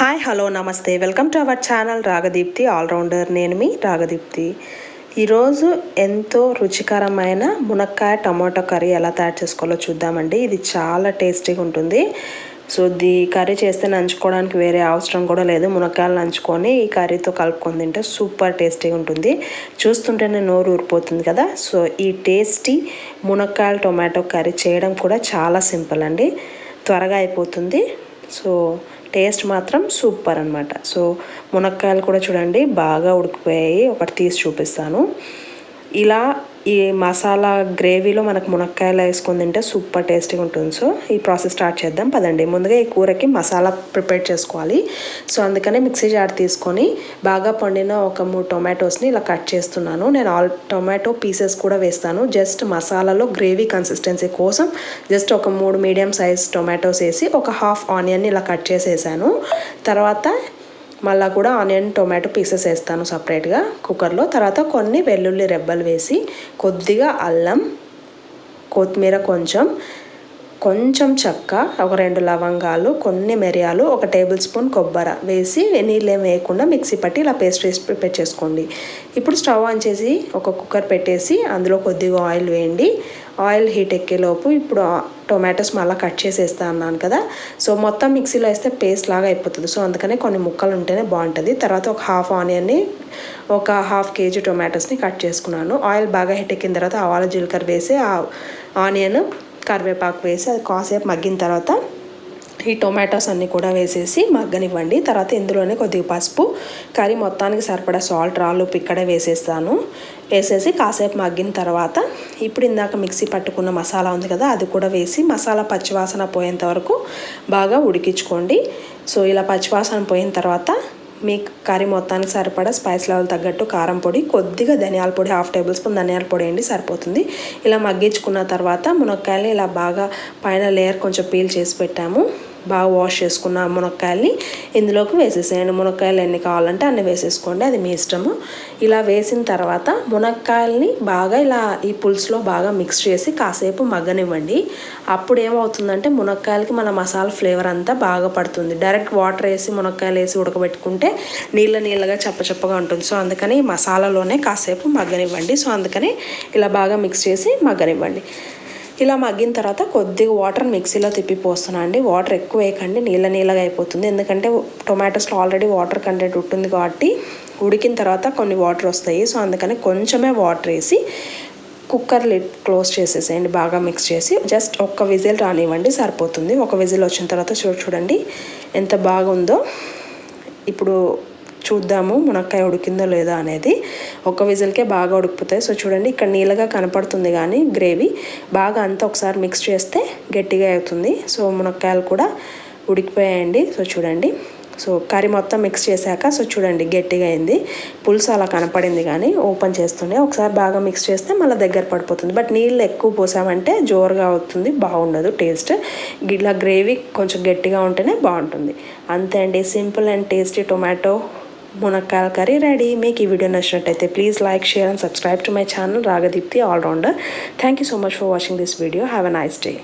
Hi hello నమస్తే welcome to our channel Ragadeepthi allrounder నేను మీ రాగదీప్తి ఈరోజు ఎంతో రుచికరమైన మునక్కాయ టమాటో కర్రీ ఎలా తయారు చేసుకోవాలో చూద్దామండి. ఇది చాలా టేస్టీగా ఉంటుంది. సో దీ కర్రీ చేస్తే నంచుకోవడానికి వేరే అవసరం కూడా లేదు. మునక్కాయలు నంచుకొని ఈ కర్రీతో కలుపుకొని తింటే సూపర్ టేస్టీగా ఉంటుంది. చూస్తుంటేనే నోరు ఊరిపోతుంది కదా. సో ఈ టేస్టీ మునక్కాయల టొమాటో కర్రీ చేయడం కూడా చాలా సింపుల్ అండి. త్వరగా అయిపోతుంది. సో టేస్ట్ మాత్రం సూపర్ అనమాట సో మునక్కాయలు కూడా చూడండి బాగా ఉడికిపోయాయి. ఒకటి తీసి చూపిస్తాను. ఇలా ఈ మసాలా గ్రేవీలో మనకు మునక్కాయలు వేసుకొని తింటే సూపర్ టేస్టీగా ఉంటుంది. సో ఈ ప్రాసెస్ స్టార్ట్ చేద్దాం. పదండి. ముందుగా ఈ కూరకి మసాలా ప్రిపేర్ చేసుకోవాలి. సో అందుకనే మిక్సీ జార్ తీసుకొని బాగా పండిన ఒక మూడు టొమాటోస్ని ఇలా కట్ చేస్తున్నాను. నేను ఆల్ టొమాటో పీసెస్ కూడా వేస్తాను. జస్ట్ మసాలాలో గ్రేవీ కన్సిస్టెన్సీ కోసం జస్ట్ ఒక మూడు మీడియం సైజ్ టొమాటోస్ వేసి ఒక హాఫ్ ఆనియన్ని ఇలా కట్ చేసేసాను. తర్వాత మళ్ళీ కూడా ఆనియన్ టొమాటో పీసెస్ వేస్తాను సపరేట్గా కుక్కర్లో. తర్వాత కొన్ని వెల్లుల్లి రెబ్బలు వేసి కొద్దిగా అల్లం కొత్తిమీర కొంచెం కొంచెం చెక్క ఒక రెండు లవంగాలు కొన్ని మిరియాలు ఒక టేబుల్ స్పూన్ కొబ్బరి వేసి నీళ్ళు వేయకుండా మిక్సీ పట్టి ఇలా పేస్ట్ వేసి ప్రిపేర్ చేసుకోండి. ఇప్పుడు స్టవ్ ఆన్ చేసి ఒక కుక్కర్ పెట్టేసి అందులో కొద్దిగా ఆయిల్ వేయండి. ఆయిల్ హీట్ ఎక్కేలోపు ఇప్పుడు టొమాటోస్ మళ్ళీ కట్ చేసేస్తా అన్నాను కదా. సో మొత్తం మిక్సీలో వేస్తే పేస్ట్ లాగా అయిపోతుంది. సో అందుకనే కొన్ని ముక్కలు ఉంటేనే బాగుంటుంది. తర్వాత ఒక హాఫ్ ఆనియన్ని ఒక హాఫ్ కేజీ టొమాటోస్ని కట్ చేసుకున్నాను. ఆయిల్ బాగా హీట్ ఎక్కిన తర్వాత ఆవాల జీలకర్ర వేసి ఆ ఆనియన్ కరివేపాకు వేసి అది కాసేపు మగ్గిన తర్వాత ఈ టొమాటోస్ అన్నీ కూడా వేసేసి మగ్గనివ్వండి. తర్వాత ఇందులోనే కొద్దిగా పసుపు కర్రీ మొత్తానికి సరిపడా సాల్ట్ రాళ్ళు ఇక్కడే వేసేస్తాను. వేసేసి కాసేపు మగ్గిన తర్వాత ఇప్పుడు ఇందాక మిక్సీ పట్టుకున్న మసాలా ఉంది కదా అది కూడా వేసి మసాలా పచ్చివాసన పోయేంత వరకు బాగా ఉడికించుకోండి. సో ఇలా పచ్చివాసన పోయిన తర్వాత మీ కర్రీ మొత్తానికి సరిపడా స్పైస్ లెవెల్ తగ్గట్టు కారం పొడి కొద్దిగా ధనియాల పొడి హాఫ్ టేబుల్ స్పూన్ ధనియాల పొడి వేయండి సరిపోతుంది. ఇలా మగ్గించుకున్న తర్వాత మునక్కాయలు ఇలా బాగా పైన లేయర్ కొంచెం పీల్ చేసి పెట్టాము. బాగా వాష్ చేసుకున్న మునక్కాయల్ని ఇందులోకి వేసేసేయండి. మునక్కాయలు ఎన్ని కావాలంటే అన్ని వేసేసుకోండి. అది మీ ఇష్టము. ఇలా వేసిన తర్వాత మునక్కాయల్ని బాగా ఇలా ఈ పులుసులో బాగా మిక్స్ చేసి కాసేపు మగ్గనివ్వండి. అప్పుడు ఏమవుతుందంటే మునక్కాయలకి మన మసాలా ఫ్లేవర్ అంతా బాగా పడుతుంది. డైరెక్ట్ వాటర్ వేసి మునక్కాయలు వేసి ఉడకబెట్టుకుంటే నీళ్ళ నీళ్ళగా చప్పచప్పగా ఉంటుంది. సో అందుకని మసాలాలోనే కాసేపు మగ్గనివ్వండి. సో అందుకని ఇలా బాగా మిక్స్ చేసి మగ్గనివ్వండి. ఇలా మగ్గిన తర్వాత కొద్దిగా వాటర్ మిక్సీలో తిప్పి పోస్తున్నా అండి. వాటర్ ఎక్కువ వేయకండి నీళ్ళ నీళ్ళగా అయిపోతుంది. ఎందుకంటే టొమాటోస్లో ఆల్రెడీ వాటర్ కంటెంట్ ఉంటుంది కాబట్టి ఉడికిన తర్వాత కొన్ని వాటర్ వస్తాయి. సో అందుకని కొంచెమే వాటర్ వేసి కుక్కర్ లిడ్ క్లోజ్ చేసేసేయండి బాగా మిక్స్ చేసి. జస్ట్ ఒక్క విజిల్ రానివ్వండి సరిపోతుంది. ఒక విజిల్ వచ్చిన తర్వాత చూడండి ఎంత బాగుందో. ఇప్పుడు చూద్దాము మునక్కాయ ఉడికిందో లేదో అనేది. ఒక విజిల్కే బాగా ఉడికిపోతాయి సో చూడండి ఇక్కడ నీళ్ళగా కనపడుతుంది కానీ గ్రేవీ బాగా అంతా ఒకసారి మిక్స్ చేస్తే గట్టిగా అవుతుంది. సో మునక్కాయలు కూడా ఉడికిపోయాయండి. సో చూడండి. సో కర్రీ మొత్తం మిక్స్ చేశాక సో చూడండి గట్టిగా అయింది. పులుసు అలా కనపడింది కానీ ఓపెన్ చేస్తుండే ఒకసారి బాగా మిక్స్ చేస్తే మళ్ళీ దగ్గర పడిపోతుంది. బట్ నీళ్ళు ఎక్కువ పోసామంటే జోరుగా అవుతుంది బాగుండదు టేస్ట్. ఇలా గ్రేవీ కొంచెం గట్టిగా ఉంటేనే బాగుంటుంది. అంతే అండి. Simple and tasty tomato మునక్కాయల curry ready మీకు ఈ వీడియో నచ్చినట్టయితే please like share and subscribe to my channel Ragadeepthi allrounder thank you so much for watching this video have a nice day